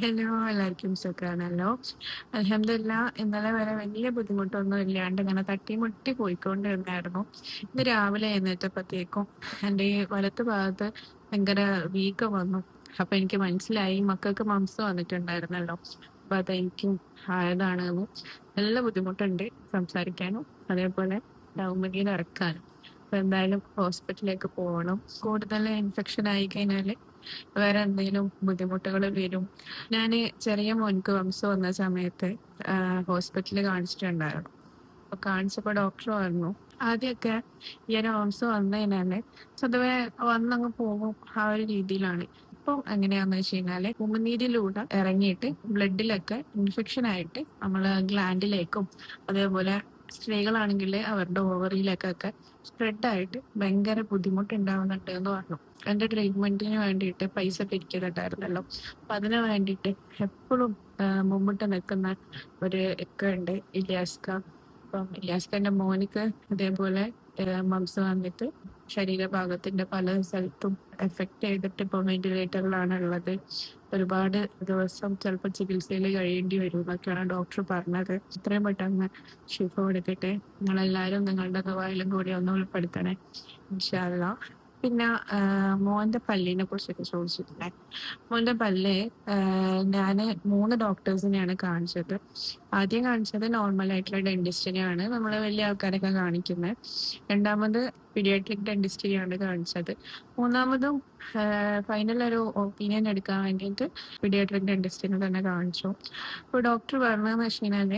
Hello എല്ലാവർക്കും സുഖാണല്ലോ. അലഹമില്ല ഇന്നലെ വരെ വലിയ ബുദ്ധിമുട്ടൊന്നും ഇല്ലാണ്ട് ഇങ്ങനെ തട്ടിമുട്ടി പോയിക്കൊണ്ടിരുന്നായിരുന്നു. ഇന്ന് രാവിലെ എഴുന്നേറ്റപ്പോഴത്തേക്കും എന്റെ ഈ വലത്ത് ഭാഗത്ത് ഭയങ്കര വീക്ക് വന്നു. അപ്പൊ എനിക്ക് മനസ്സിലായി മക്കൾക്ക് മംസ് വന്നിട്ടുണ്ടായിരുന്നല്ലോ. അപ്പൊ അതെനിക്കും ആയതാണെന്നും. നല്ല ബുദ്ധിമുട്ടുണ്ട് സംസാരിക്കാനും അതേപോലെ ഡൗമിനിയിൽ ഇറക്കാനും. അപ്പൊ എന്തായാലും ഹോസ്പിറ്റലിലേക്ക് പോകണം. കൂടുതൽ ഇൻഫെക്ഷൻ ആയി കഴിഞ്ഞാൽ വേറെ എന്തെങ്കിലും ബുദ്ധിമുട്ടുകൾ വരും. ഞാൻ ചെറിയ മോൻക്ക് വംശം വന്ന സമയത്ത് ഹോസ്പിറ്റലിൽ കാണിച്ചിട്ടുണ്ടായിരുന്നു. അപ്പൊ കാണിച്ചപ്പോ ഡോക്ടർ പറഞ്ഞു ആദ്യമൊക്കെ ഈ ഒരു വംശം വന്നതിനാല് സ്വതവേ വന്നങ്ങ് പോകും ആ ഒരു രീതിയിലാണ്. ഇപ്പം എങ്ങനെയാന്ന് വെച്ച് കഴിഞ്ഞാൽ ഉമിനീരിലൂടെ ഇറങ്ങിയിട്ട് ബ്ലഡിലൊക്കെ ഇൻഫെക്ഷൻ ആയിട്ട് നമ്മൾ ഗ്ലാൻഡിലേക്കും അതേപോലെ സ്ത്രീകളാണെങ്കിൽ അവരുടെ ഓവറിയിലേക്കൊക്കെ സ്പ്രെഡ് ആയിട്ട് ഭയങ്കര ബുദ്ധിമുട്ടുണ്ടാവുന്നുണ്ട് എന്ന് പറഞ്ഞു. എന്റെ ട്രീറ്റ്മെന്റിന് വേണ്ടിയിട്ട് പൈസ പിരിക്കുന്നുണ്ടായിരുന്നല്ലോ അപ്പൊ അതിന് വേണ്ടിയിട്ട് എപ്പോഴും മുമ്പിട്ട് നിൽക്കുന്ന ഒരു ഒക്കെ ഉണ്ട് ഇലിയാസ്ക. അപ്പം ഇലിയാസ്കന്റെ മോനിക്ക് ഇതേപോലെ മംസ് വന്നിട്ട് ശരീരഭാഗത്തിന്റെ പല സ്ഥലത്തും എഫക്ട് ചെയ്തിട്ട് ഇപ്പൊ വെന്റിലേറ്ററിലാണ് ഉള്ളത് ഒരുപാട് ദിവസം ചിലപ്പോൾ ചികിത്സയിൽ കഴിയേണ്ടി വരും എന്നൊക്കെയാണ് ഡോക്ടർ പറഞ്ഞത്. ഇത്രയും പെട്ടെന്ന് ഷിഫ കൊടുക്കട്ടെ നിങ്ങളെല്ലാവരും നിങ്ങളുടെ ഗവായാലും കൂടി ഒന്ന് ഉൾപ്പെടുത്തണേ. ഇൻഷാല്ല പിന്നെ മോന്റെ പല്ലിനെ കുറിച്ചൊക്കെ ചോദിച്ചിട്ടുണ്ട്. മോന്റെ പല്ല് ഞാൻ മൂന്ന് ഡോക്ടേഴ്സിനെയാണ് കാണിച്ചത്. ആദ്യം കാണിച്ചത് നോർമൽ ആയിട്ടുള്ള ഡെന്റിസ്റ്റിനെയാണ്. നമ്മൾ വലിയ ആൾക്കാരൊക്കെ കാണിക്കുന്നത് രണ്ടാമത് പീഡിയാട്രിക് ഡെന്റിസ്റ്റിനെയാണ് കാണിച്ചത്. മൂന്നാമതും ഫൈനൽ ഒരു ഒപ്പീനിയൻ എടുക്കാൻ വേണ്ടിയിട്ട് പീഡിയാട്രിക് ഡെന്റിസ്റ്റിനെ തന്നെ കാണിച്ചു. അപ്പോൾ ഡോക്ടർ പറഞ്ഞതെന്ന് വെച്ച് കഴിഞ്ഞാൽ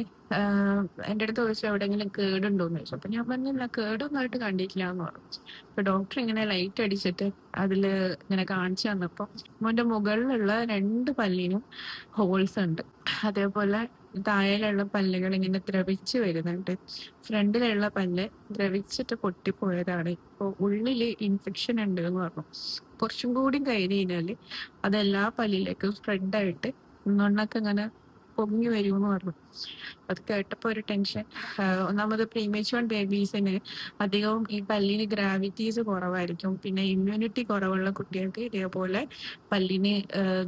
എന്റെ അടുത്ത് ചോദിച്ചു എവിടെയെങ്കിലും കേടുണ്ടോന്ന് ചോദിച്ചു. അപ്പൊ ഞാൻ പറഞ്ഞില്ല കേടൊന്നായിട്ട് കണ്ടിട്ടില്ല എന്ന് പറഞ്ഞു. അപ്പൊ ഡോക്ടർ ഇങ്ങനെ ലൈറ്റ് അടിച്ചിട്ട് അതിൽ ഇങ്ങനെ കാണിച്ചു തന്നപ്പോൾ മോന്റെ മുകളിലുള്ള രണ്ട് പല്ലിനും ഹോൾസ് ഉണ്ട്. അതേപോലെ താഴെയുള്ള പല്ലുകൾ ഇങ്ങനെ ദ്രവിച്ച് വരുന്നുണ്ട്. ഫ്രണ്ടിലുള്ള പല്ല് ദ്രവിച്ചിട്ട് പൊട്ടിപ്പോയതാണ്. ഇപ്പോൾ ഉള്ളിൽ ഇൻഫെക്ഷൻ ഉണ്ട് എന്ന് പറഞ്ഞു. കുറച്ചും കൂടി കഴിഞ്ഞ് കഴിഞ്ഞാൽ അതെല്ലാ പല്ലിലേക്കും സ്പ്രെഡായിട്ട് ഒന്നൊന്നൊക്കെ ഇങ്ങനെ പൊങ്ങി വരുമെന്ന് പറഞ്ഞു. അത് കേട്ടപ്പോൾ ഒരു ടെൻഷൻ ഒന്നാമത് പ്രീമേച്ചുവൺ ബേബീസിന് അധികവും ഈ പല്ലിന് ഗ്രാവിറ്റീസ് കുറവായിരിക്കും. പിന്നെ ഇമ്മ്യൂണിറ്റി കുറവുള്ള കുട്ടികൾക്ക് ഇതേപോലെ പല്ലിന്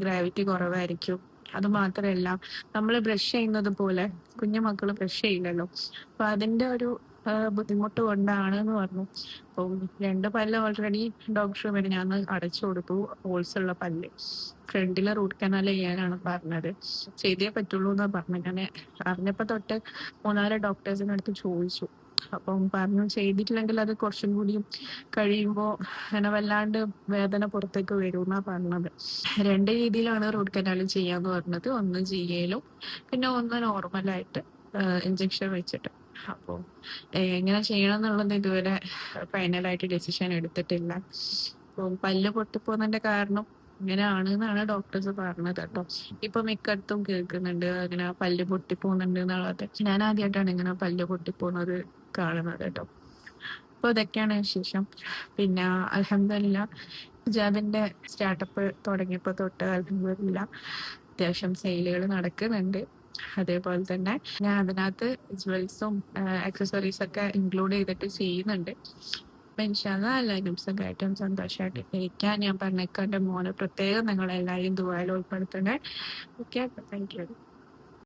ഗ്രാവിറ്റി കുറവായിരിക്കും. അത് മാത്രമല്ല നമ്മൾ ബ്രഷ് ചെയ്യുന്നത് പോലെ കുഞ്ഞു മക്കൾ ബ്രഷ് ചെയ്യില്ലല്ലോ. അപ്പൊ അതിന്റെ ഒരു ബുദ്ധിമുട്ട് കൊണ്ടാണ് എന്ന് പറഞ്ഞു. അപ്പം രണ്ട് പല്ല് ഓൾറെഡി ഡോക്ടർ വരെ ഞാൻ അടച്ചു കൊടുത്തു. ഹോൾസ് ഉള്ള പല്ല്. ഫ്രണ്ടിലെ റൂട്ട് കനാൽ ചെയ്യാനാണ് പറഞ്ഞത്. ചെയ്തേ പറ്റുള്ളൂ എന്നാ പറഞ്ഞു ഞാൻ അറിഞ്ഞപ്പോ തൊട്ട് മൂന്നാൽ ഡോക്ടേഴ്സിനടുത്ത് അടുത്ത് ചോദിച്ചു. അപ്പം പറഞ്ഞു ചെയ്തിട്ടില്ലെങ്കിൽ അത് കുറച്ചും കൂടി കഴിയുമ്പോൾ അങ്ങനെ വല്ലാണ്ട് വേദന പുറത്തേക്ക് വരും എന്നാ പറഞ്ഞത്. രണ്ട് രീതിയിലാണ് റൂട്ട് കനാൽ ചെയ്യാന്ന് പറഞ്ഞത്. ഒന്ന് ജിയയിലും പിന്നെ ഒന്ന് നോർമലായിട്ട് ഇഞ്ചക്ഷൻ വെച്ചിട്ട്. അപ്പോൾ എങ്ങനെ ചെയ്യണം എന്നുള്ളത് ഇതുവരെ ഫൈനലായിട്ട് ഡെസിഷൻ എടുത്തിട്ടില്ല. അപ്പം പല്ല് പൊട്ടിപ്പോകുന്നതിന്റെ കാരണം ഇങ്ങനെയാണ് എന്നാണ് ഡോക്ടേഴ്സ് പറഞ്ഞത് കേട്ടോ. ഇപ്പൊ മിക്കടത്തും കേൾക്കുന്നുണ്ട് അങ്ങനെ പല്ല് പൊട്ടിപ്പോകുന്നുണ്ട് എന്നുള്ളത്. ഞാൻ ആദ്യമായിട്ടാണ് ഇങ്ങനെ പല്ല് പൊട്ടിപ്പോകുന്നത് കാണുന്നത് കേട്ടോ. അപ്പൊ ഇതൊക്കെയാണ് വിശേഷം. പിന്നെ അലഹമില്ല ഹിജാബിന്റെ സ്റ്റാർട്ടപ്പ് തുടങ്ങിയപ്പോ തൊട്ട് അലഹമില്ല അത്യാവശ്യം സെയിലുകൾ നടക്കുന്നുണ്ട്. അതേപോലെ തന്നെ ഞാൻ അതിനകത്ത് ജ്വൽസും ആക്സസറീസ് ഒക്കെ ഇൻക്ലൂഡ് ചെയ്തിട്ട് ചെയ്യുന്നുണ്ട്. ഇൻഷാല്ല എല്ലാവരും സുഖമായിട്ടും സന്തോഷമായിട്ട് ഇരിക്കാൻ ഞാൻ പറഞ്ഞേക്കാന്റെ മോനെ പ്രത്യേകം നിങ്ങളെല്ലാവരും ദുബായിൽ ഉൾപ്പെടുത്തണേ. Okay thank you